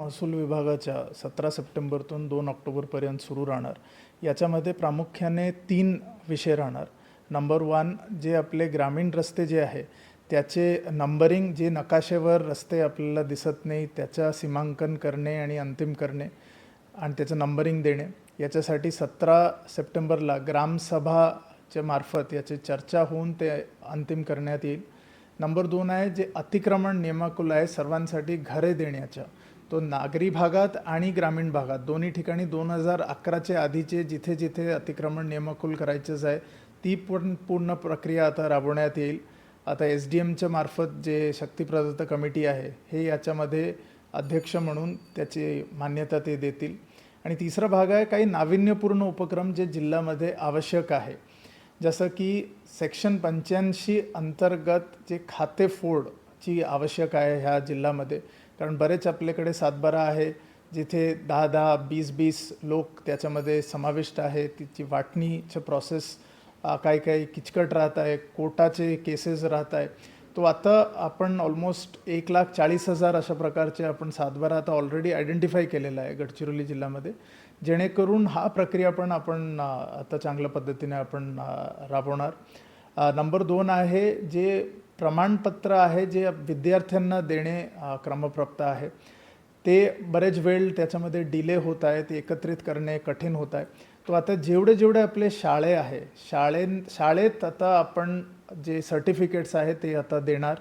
महसूल विभागाच्या सतरा सप्टेंबरतून दोन ऑक्टोबरपर्यंत सुरू राहणार. याच्यामध्ये प्रामुख्याने तीन विषय राहणार. नंबर वन जे आपले ग्रामीण रस्ते जे आहे त्याचे नंबरिंग जे नकाशेवर रस्ते आपल्याला दिसत नाही त्याचा सीमांकन करणे आणि अंतिम करणे आणि त्याचं नंबरिंग देणे. याच्यासाठी सतरा सप्टेंबरला ग्रामसभाच्या मार्फत याची चर्चा होऊन ते अंतिम करण्यात येईल. नंबर दोन आहे जे अतिक्रमण नियमाकुल आहे सर्वांसाठी घरे देण्याच्या. तो नागरी भागात आणि ग्रामीण भागात. दोन्ही ठिकाणी दोन हजार अकराच्या आधीचे जिथे जिथे अतिक्रमण नियमकुल करायचंच आहे ती पूर्ण पूर्ण प्रक्रिया आता राबवण्यात येईल. आता एस डी एमच्या मार्फत जे शक्तिप्रदत्त कमिटी आहे हे याच्यामध्ये अध्यक्ष म्हणून त्याची मान्यता ते देतील. आणि तिसरा भाग आहे काही नाविन्यपूर्ण उपक्रम जे जिल्ह्यामध्ये आवश्यक आहे. जसं की सेक्शन पंच्याऐंशी अंतर्गत जे खाते आवश्यक आहे ह्या जिल्ह्यामध्ये कारण बरेच आपल्याकडे सातबारा आहे जिथे दहा दहा बीस बीस लोक त्याच्यामध्ये समाविष्ट आहे. तिची वाटणीचं प्रोसेस काही काही किचकट राहत आहे कोटाचे केसेस राहत आहे. तो आता आपण ऑलमोस्ट एक लाख चाळीस हजार अशा प्रकारचे आपण सातबारा आता ऑलरेडी आयडेंटिफाय केलेला आहे गडचिरोली जिल्ह्यामध्ये. जेणेकरून हा प्रक्रिया पण आपण आता चांगल्या पद्धतीने आपण राबवणार. नंबर दोन आहे जे प्रमाणपत्र आहे जे विद्यार्थ्यांना देणे क्रमप्राप्त आहे. ते बरेच वेळ त्याच्यामध्ये डिले होत आहे ते एकत्रित करणे कठीण होत आहे. तो आता जेवढे जेवढे आपले शाळे आहे शाळे शाळेत आता आपण जे सर्टिफिकेट्स आहे ते आता देणार.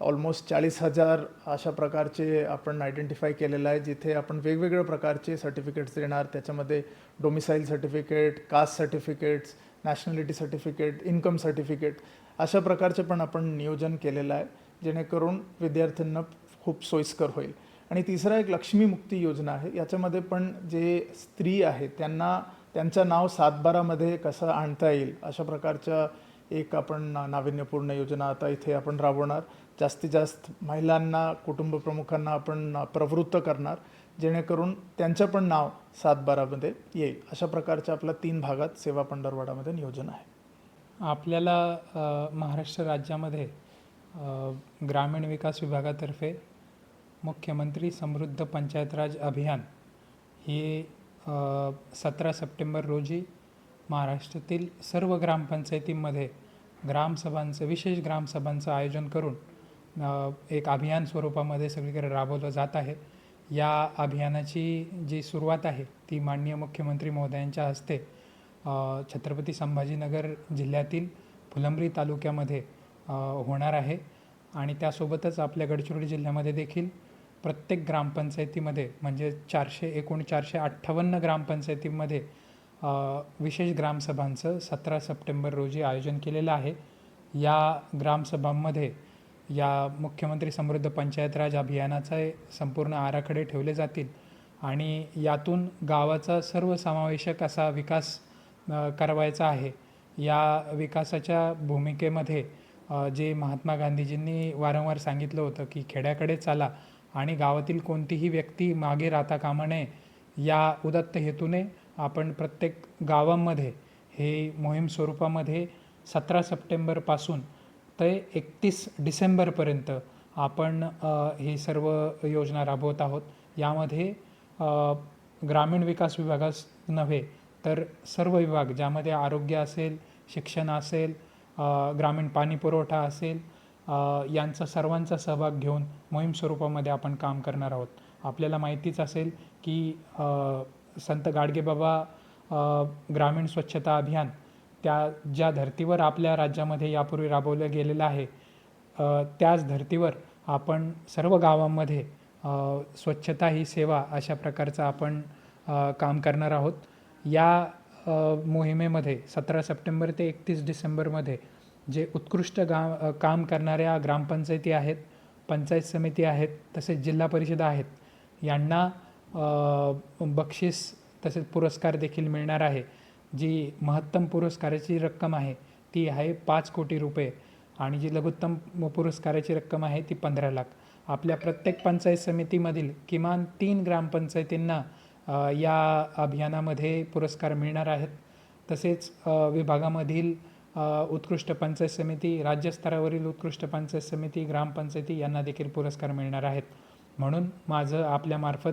ऑलमोस्ट चाळीस हजार अशा प्रकारचे आपण आयडेंटिफाय केलेलं आहे जिथे आपण वेगवेगळ्या प्रकारचे सर्टिफिकेट्स देणार. त्याच्यामध्ये domicile certificate caste certificates nationality certificate income certificate अशा प्रकारचे पण आपण नियोजन केलेलं आहे जेणेकरून विद्यार्थ्यांना खूप सोयीस्कर होईल. आणि तिसरा एक लक्ष्मी मुक्ती योजना आहे याच्यामध्ये पण जे स्त्री आहे त्यांना त्यांचं नाव सातबारामध्ये कसं आणता येईल अशा प्रकारच्या एक आपण ना- नाविन्यपूर्ण योजना आता इथे आपण राबवणार. जास्तीत जास्त महिलांना कुटुंब प्रमुखांना आपण प्रवृत्त करणार जेणेकरून त्यांचं पण नाव सातबारामध्ये येईल. अशा प्रकारच्या आपल्या तीन भागात सेवा पंढरवाडामध्ये नियोजन आहे. आपल्याला महाराष्ट्र राज्यामध्ये ग्रामीण विकास विभागातर्फे मुख्यमंत्री समृद्ध पंचायत राज अभियान हे सतरा सप्टेंबर रोजी महाराष्ट्रातील सर्व ग्रामपंचायतींमध्ये ग्रामसभांचं विशेष ग्रामसभांचं आयोजन करून एक अभियान स्वरूपामध्ये सगळीकडे राबवलं जात आहे. या अभियानाची जी सुरुवात आहे ती माननीय मुख्यमंत्री महोदयांच्या हस्ते छत्रपती संभाजीनगर जिल्ह्यातील फुलंब्री तालुक्यामध्ये होणार आहे. आणि त्यासोबतच आपल्या गडचिरोली जिल्ह्यामध्ये देखील प्रत्येक ग्रामपंचायतीमध्ये म्हणजे चारशे एकूण चारशे अठ्ठावन्न ग्रामपंचायतीमध्ये विशेष ग्रामसभांचं सतरा सप्टेंबर रोजी आयोजन केलेलं आहे. या ग्रामसभांमध्ये या मुख्यमंत्री समृद्ध पंचायत राज अभियानाचे संपूर्ण आराखडे ठेवले जातील. आणि यातून गावाचा सर्वसमावेशक असा विकास करवायचा आहे. या विकासाच्या भूमिकेमध्ये जे महात्मा गांधीजींनी वारंवार सांगितलं होतं की खेड्याकडे चाला आणि गावातील कोणतीही व्यक्ती मागे राहता कामा नये या उदत्त हेतूने आपण प्रत्येक गावामध्ये हे मोहीम स्वरूपामध्ये सतरा सप्टेंबरपासून ते एकतीस डिसेंबरपर्यंत आपण हे सर्व योजना राबवत आहोत. यामध्ये ग्रामीण विकास विभागास नव्हे तर सर्व विभाग ज्यामध्ये आरोग्य असेल शिक्षण असेल ग्रामीण पाणी पुरवठा असेल यांचा सर्वांचा सहभाग घेऊन मोहीम स्वरूपामध्ये आपण काम करणार आहोत. आपल्याला माहितीच असेल की संत गाडगेबाबा ग्रामीण स्वच्छता अभियान त्या ज्या धर्तीवर आपल्या राज्यामध्ये यापूर्वी राबवलं गेलेलं आहे त्याच धर्तीवर आपण सर्व गावांमध्ये स्वच्छता ही सेवा अशा प्रकारचं आपण काम करणार आहोत. या मोहिमेमध्ये सतरा सप्टेंबर ते एकतीस डिसेंबरमध्ये जे उत्कृष्ट गा काम करणाऱ्या ग्रामपंचायती आहेत पंचायत समिती आहेत तसेच जिल्हा परिषदा आहेत यांना बक्षीस तसेच पुरस्कार देखील मिळणार आहे. जी महत्तम पुरस्काराची रक्कम आहे ती आहे पाच कोटी रुपये आणि जी लघुत्तम पुरस्काराची रक्कम आहे ती पंधरा लाख. आपल्या प्रत्येक पंचायत समितीमधील किमान तीन ग्रामपंचायतींना या अभियानामध्ये पुरस्कार मिळणार आहेत. तसेच विभागामधील उत्कृष्ट पंचायत समिती राज्यस्तरावरील उत्कृष्ट पंचायत समिती ग्रामपंचायती यांना देखील पुरस्कार मिळणार आहेत. म्हणून माझं आपल्यामार्फत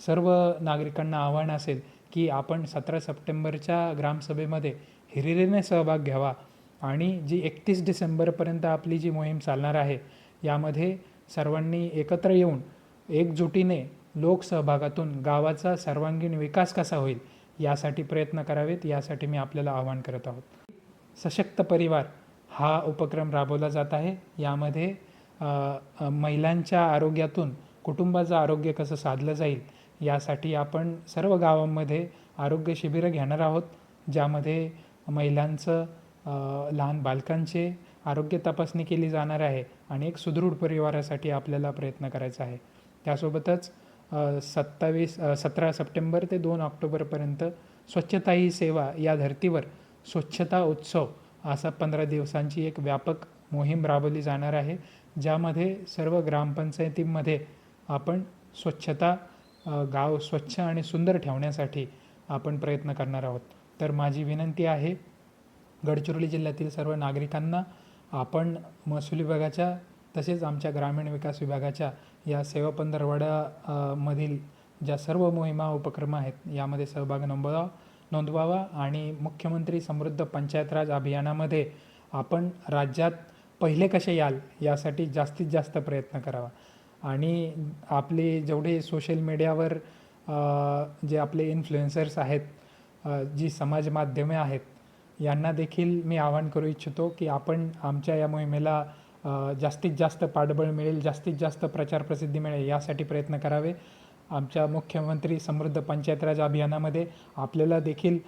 सर्व नागरिकांना आव्हान असेल की आपण सतरा सप्टेंबरच्या ग्रामसभेमध्ये हिरिरीने सहभाग घ्यावा आणि जी एकतीस डिसेंबरपर्यंत आपली जी मोहीम चालणार आहे यामध्ये सर्वांनी एकत्र येऊन एकजुटीने लोकसहभागातून गावाचा सर्वांगीण विकास कसा होईल यासाठी प्रयत्न करावेत यासाठी मी आपल्याला आवाहन करत आहोत. सशक्त परिवार हा उपक्रम राबवला जात आहे. यामध्ये महिलांच्या आरोग्यातून कुटुंबाचं आरोग्य कसं साधलं जाईल यासाठी आपण सर्व गावांमध्ये आरोग्य शिबिरं घेणार आहोत ज्यामध्ये महिलांचं लहान बालकांचे आरोग्य तपासणी केली जाणार आहे आणि एक सुदृढ परिवारासाठी आपल्याला प्रयत्न करायचा आहे. त्यासोबतच सत्तावीस सतरा सप्टेंबर ते दोन ऑक्टोबरपर्यंत स्वच्छता ही सेवा या धर्तीवर स्वच्छता उत्सव असा पंधरा दिवसांची एक व्यापक मोहीम राबवली जाणार आहे ज्यामध्ये सर्व ग्रामपंचायतीमध्ये आपण स्वच्छता गाव स्वच्छ आणि सुंदर ठेवण्यासाठी आपण प्रयत्न करणार आहोत. तर माझी विनंती आहे गडचिरोली जिल्ह्यातील सर्व नागरिकांना आपण महसूल विभागाच्या तसेच आमच्या ग्रामीण विकास विभागाच्या या सेवा पंधरवडा मधील ज्या सर्व मोहिमा उपक्रम आहेत यामध्ये सहभाग नोंदवा नोंदवावा आणि मुख्यमंत्री समृद्ध पंचायत राज अभियानामध्ये आपण राज्यात पहिले कसे याल यासाठी जास्तीत जास्त प्रयत्न करावा. आणि आपले जेवढे सोशल मीडियावर जे आपले इन्फ्लुएन्सर्स आहेत जी समाज माध्यमे आहेत यांना देखील मी आवाहन करू इच्छितो की आपण आमच्या या मोहिमेला जास्तीत जास्त पाठबळ मिळेल जास्तीत जास्त प्रचार प्रसिद्धी मिळेल यासाठी प्रयत्न करावे. आमच्या मुख्यमंत्री समृद्ध पंचायत राज अभियानामध्ये आपल्याला देखील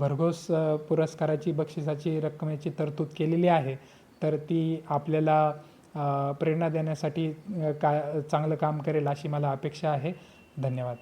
भरघोस पुरस्काराची बक्षिसाची रकमेची तरतूद केलेली आहे. तर ती आपल्याला प्रेरणा देण्यासाठी का चांगलं काम करेल अशी मला अपेक्षा आहे. धन्यवाद.